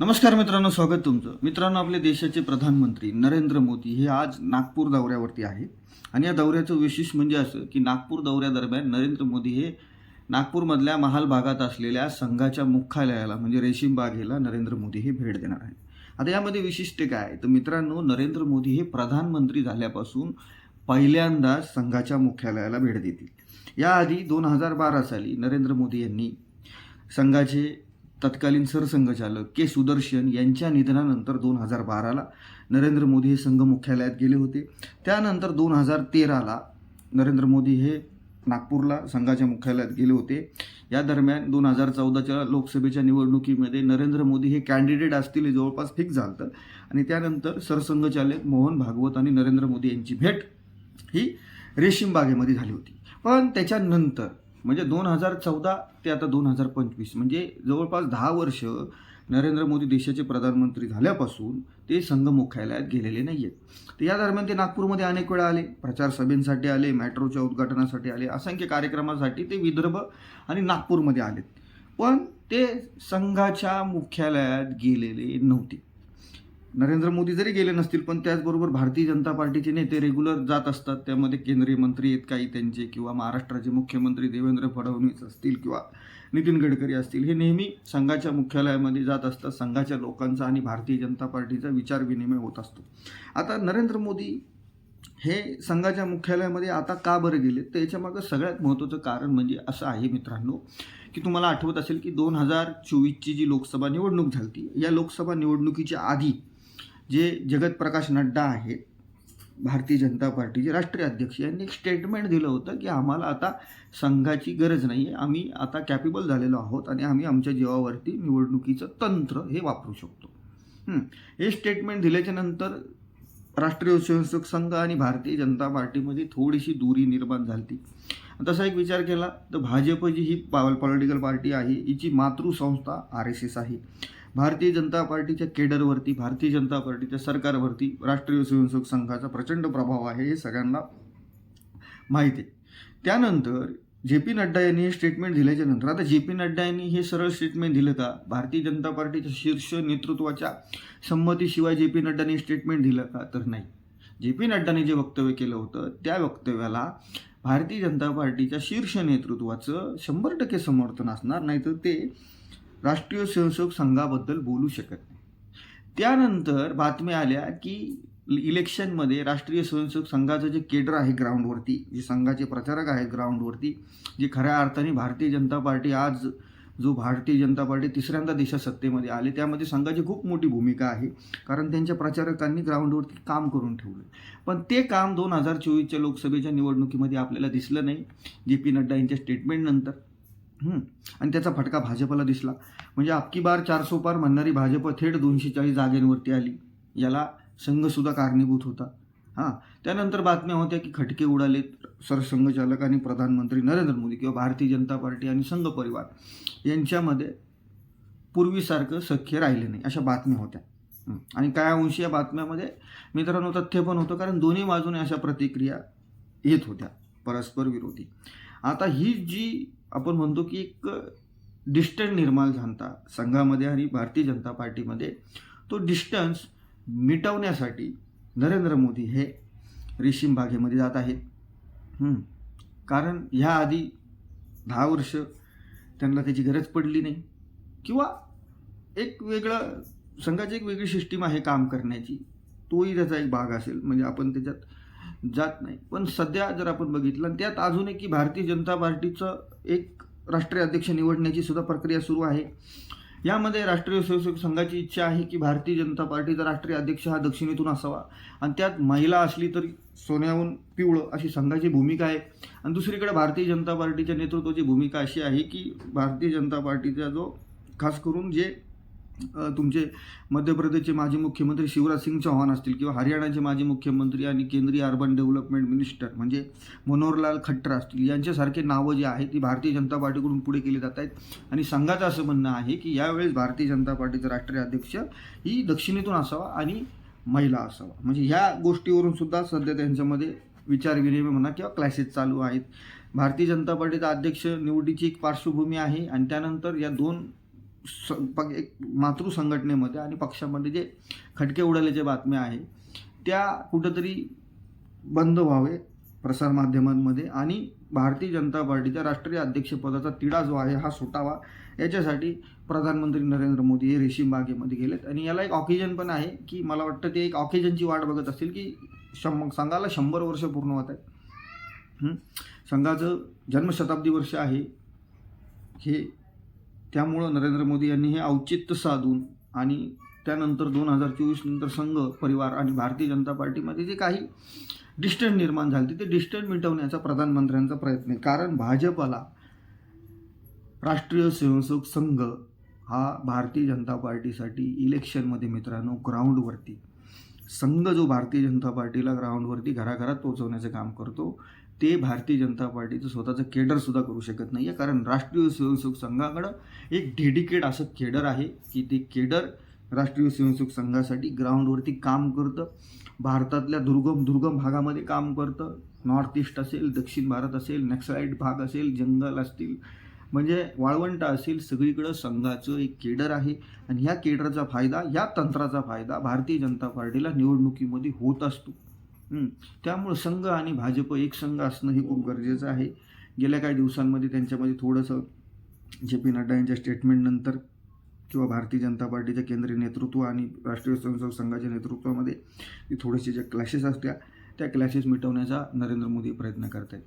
नमस्कार मित्रांनो स्वागत तुमचं. मित्रांनो आपले देशाचे प्रधानमंत्री नरेंद्र मोदी हे आज नागपूर दौऱ्यावरती आहे आणि या दौऱ्याचं विशेष म्हणजे असं की नागपूर दौऱ्यादरम्यान नरेंद्र मोदी हे नागपूरमधल्या महाल भागात असलेल्या संघाच्या मुख्यालयाला म्हणजे रेशीम बागेला नरेंद्र मोदी हे भेट देणार आहे आता यामध्ये विशिष्ट काय? तर मित्रांनो नरेंद्र मोदी हे प्रधानमंत्री झाल्यापासून पहिल्यांदा संघाच्या मुख्यालयाला भेट देतील. याआधी दोन हजार बारा साली नरेंद्र मोदी यांनी संघाचे तत्कालीन सरसंघचालक के सुदर्शन यांच्या निधनानंतर दोन हजार बाराला नरेंद्र मोदी हे संघ मुख्यालयात गेले होते. त्यानंतर दोन हजार तेराला नरेंद्र मोदी हे नागपूरला संघाच्या मुख्यालयात गेले होते. या दरम्यान दोन हजार चौदाच्या लोकसभेच्या निवडणुकीमध्ये नरेंद्र मोदी हे कॅन्डिडेट असतील हे जवळपास फिक्स झालं आणि त्यानंतर सरसंघचालक मोहन भागवत आणि नरेंद्र मोदी यांची भेट ही रेशीमबागेमध्ये झाली होती. पण त्याच्यानंतर म्हणजे दोन हजार चौदा ते आता दोन हजार पंचवीस म्हणजे जवळपास दहा वर्ष नरेंद्र मोदी देशाचे प्रधानमंत्री झाल्यापासून ते संघ मुख्यालयात गेलेले नाही आहेत तर या दरम्यान ते नागपूरमध्ये अनेक वेळा आले प्रचार सभेसाठी आले मेट्रोच्या उद्घाटनासाठी आले असंख्य कार्यक्रमासाठी ते विदर्भ आणि नागपूरमध्ये आलेत. पण ते संघाच्या मुख्यालयात गेलेले नव्हते. नरेंद्र मोदी जरी गेले नसतील पण त्याचबरोबर भारतीय जनता पार्टीचे नेते रेग्युलर जात असतात. त्यामध्ये केंद्रीय मंत्री आहेत काही त्यांचे किंवा महाराष्ट्राचे मुख्यमंत्री देवेंद्र फडणवीस असतील किंवा नितीन गडकरी असतील हे नेहमी संघाच्या मुख्यालयामध्ये जात असतात. संघाच्या लोकांचा आणि भारतीय जनता पार्टीचा विचार विनिमय होत असतो. आता नरेंद्र मोदी हे संघाच्या मुख्यालयामध्ये आता का बरं गेले? तर याच्यामागं सगळ्यात महत्त्वाचं कारण म्हणजे असं आहे मित्रांनो की तुम्हाला आठवत असेल की दोन हजार चोवीसची जी लोकसभा निवडणूक झाली या लोकसभा निवडणुकीच्या आधी जे जगत प्रकाश नड्डा आहेत भारतीय जनता पार्टीचे राष्ट्रीय अध्यक्ष यांनी एक स्टेटमेंट दिलं होतं की आम्हाला आता संघाची गरज नाही आहे आम्ही आता कॅपेबल झालेलो आहोत आणि आम्ही आमच्या जीवावरती निवडणुकीचं तंत्र हे वापरू शकतो. हे. स्टेटमेंट दिल्याच्या नंतर राष्ट्रीय स्वयंसेवक संघ आणि भारतीय जनता पार्टीमध्ये थोडीशी दूरी निर्माण झाली तसा एक विचार केला तर भाजप जी ही पॉलिटिकल पार्टी आहे हिची मातृसंस्था आर एस एस आहे. भारतीय जनता पार्टीच्या केडरवरती भारतीय जनता पार्टीच्या सरकारवरती राष्ट्रीय स्वयंसेवक संघाचा प्रचंड प्रभाव आहे हे सगळ्यांना माहिती आहे. त्यानंतर जे पी नड्डा यांनी हे स्टेटमेंट दिल्याच्या नंतर आता जे पी नड्डा यांनी हे सरळ स्टेटमेंट दिलं का? भारतीय जनता पार्टीच्या शीर्ष नेतृत्वाच्या संमतीशिवाय जे पी नड्डाने स्टेटमेंट दिलं का? तर नाही. जे पी नड्डाने जे वक्तव्य केलं होतं त्या वक्तव्याला भारतीय जनता पार्टीच्या शीर्ष नेतृत्वाचं शंभर टक्के समर्थन असणार नाहीतर ते राष्ट्रीय स्वयंसेवक संघाबद्दल बोलू शकत नाही. त्यानंतर बातम्या आल्या की इलेक्शनमध्ये राष्ट्रीय स्वयंसेवक संघाचं जे केडर आहे ग्राउंडवरती जे संघाचे प्रचारक आहेत ग्राउंडवरती जे खऱ्या अर्थाने भारतीय जनता पार्टी आज जो भारतीय जनता पार्टी तिसऱ्यांदा देशात सत्तेमध्ये आले त्यामध्ये संघाची खूप मोठी भूमिका आहे. कारण त्यांच्या प्रचारकांनी ग्राउंडवरती काम करून ठेवलं. पण ते काम दोन हजार चोवीसच्या लोकसभेच्या निवडणुकीमध्ये आपल्याला दिसलं नाही. जे पी नड्डा यांच्या स्टेटमेंटनंतर आणि त्याचा फटका भाजपला दिसला. म्हणजे अबकी बार चारसो पार म्हणणारी भाजप थेट दोनशे चाळीस जागेंवरती आली. याला संघसुद्धा कारणीभूत होता. हां. त्यानंतर बातम्या होत्या की खटके उडालेत सरसंघचालक आणि प्रधानमंत्री नरेंद्र मोदी किंवा भारतीय जनता पार्टी आणि संघ परिवार यांच्यामध्ये पूर्वीसारखं सख्य राहिले नाही अशा बातम्या होत्या. आणि काय अंशी या बातम्यामध्ये? मित्रांनो तथ्य पण होतं कारण दोन्ही बाजूने अशा प्रतिक्रिया येत होत्या परस्पर विरोधी. आता ही जी आपण म्हणतो की एक डिस्टन्स निर्माण झाला संघामध्ये आणि भारतीय जनता पार्टीमध्ये. तो डिस्टन्स मिटवण्यासाठी नरेंद्र मोदी हे रेशीम बागेमध्ये जात आहेत. कारण ह्या आधी दहा वर्ष त्यांना त्याची गरज पडली नाही. किंवा एक वेगळं संघाची एक वेगळी सिस्टीम आहे काम करण्याची. तोही त्याचा एक भाग असेल. म्हणजे आपण त्याच्यात जात नाही. पण सध्या जर आपण बघितलं आणि त्यात अजून एक की भारतीय जनता पार्टीचं एक राष्ट्रीय अध्यक्ष निवडण्याची सुद्धा प्रक्रिया सुरू आहे. यामध्ये राष्ट्रीय स्वयंसेवक संघाची इच्छा आहे की भारतीय जनता पार्टीचा राष्ट्रीय अध्यक्ष हा दक्षिणेतून असावा. आणि त्यात महिला असली तरी सोन्याहून पिवळं अशी संघाची भूमिका आहे. आणि दुसरीकडे भारतीय जनता पार्टीच्या नेतृत्वाची भूमिका अशी आहे की भारतीय जनता पार्टीचा जो खास करून जे तुमचे मध्य प्रदेशचे माजी मुख्यमंत्री शिवराज सिंग चौहान असतील किंवा हरियाणाचे माजी मुख्यमंत्री आणि केंद्रीय अर्बन डेव्हलपमेंट मिनिस्टर म्हणजे मनोहरलाल खट्टर असतील यांच्यासारखे नावं जी आहेत ती भारतीय जनता पार्टीकडून पुढे केली जात आहेत. आणि संघाचं असं म्हणणं आहे की यावेळेस भारतीय जनता पार्टीचा राष्ट्रीय अध्यक्ष ही दक्षिणेतून असावा आणि महिला असावा. म्हणजे ह्या गोष्टीवरून सुद्धा सध्या त्यांच्यामध्ये विचारविनिमय म्हणा किंवा क्लासेस चालू आहेत. भारतीय जनता पार्टीचा अध्यक्ष निवडीची एक पार्श्वभूमी आहे आणि त्यानंतर या दोन स प- एक मातृ संघटनेमध्ये आणि पक्षामध्ये जे खटके उडाल्याच्या बातम्या आहे त्या कुठंतरी बंद व्हावे प्रसारमाध्यमांमध्ये आणि भारतीय जनता पार्टीच्या राष्ट्रीय अध्यक्षपदाचा तिढा जो आहे हा सुटावा याच्यासाठी प्रधानमंत्री नरेंद्र मोदी हे रेशीम बागेमध्ये गेलेत. आणि याला एक ऑकेजन पण आहे की मला वाटतं ते एक ऑकेजनची वाट बघत असतील की शं संघाला शंभर वर्ष पूर्ण होत आहे संघाचं जन्मशताब्दी वर्ष आहे. हे त्यामुळं नरेंद्र मोदी यांनी हे औचित्य साधून आणि त्यानंतर दोन हजार चोवीस नंतर संघ परिवार आणि भारतीय जनता पार्टीमध्ये जे काही डिस्टन्स निर्माण झाले ते डिस्टन्स मिटवण्याचा प्रधानमंत्र्यांचा प्रयत्न आहे. कारण भाजपला राष्ट्रीय स्वयंसेवक संघ हा भारतीय जनता पार्टीसाठी इलेक्शनमध्ये मित्रांनो ग्राउंडवरती संघ जो भारतीय जनता पार्टीला ग्राउंडवरती घराघरात पोहोचवण्याचं काम करतो ते भारतीय जनता पार्टीचं स्वतःचं केडरसुद्धा करू शकत नाही आहे कारण राष्ट्रीय स्वयंसेवक संघाकडं एक डेडिकेट असं केडर आहे की ते केडर राष्ट्रीय स्वयंसेवक संघासाठी ग्राउंडवरती काम करतं. भारतातल्या दुर्गम दुर्गम भागामध्ये काम करतं. नॉर्थ ईस्ट असेल दक्षिण भारत असेल नक्सलाईट भाग असेल जंगल असतील. म्हणजे वाळवंट असेल सगळीकडं संघाचं एक केडर आहे. आणि ह्या केडरचा फायदा या तंत्राचा फायदा भारतीय जनता पार्टीला निवडणुकीमध्ये होत असतो. त्यामुळं संघ आणि भाजप एक संघ असणं हे खूप गरजेचं आहे. गेल्या काही दिवसांमध्ये त्यांच्यामध्ये थोडंसं जे पी नड्डा यांच्या स्टेटमेंटनंतर किंवा भारतीय जनता पार्टीच्या केंद्रीय नेतृत्व आणि राष्ट्रीय स्वयंसेवक संघाच्या नेतृत्वामध्ये थोडेसे ज्या क्लॅशेस असत्या त्या क्लॅशेस मिटवण्याचा नरेंद्र मोदी प्रयत्न करत आहेत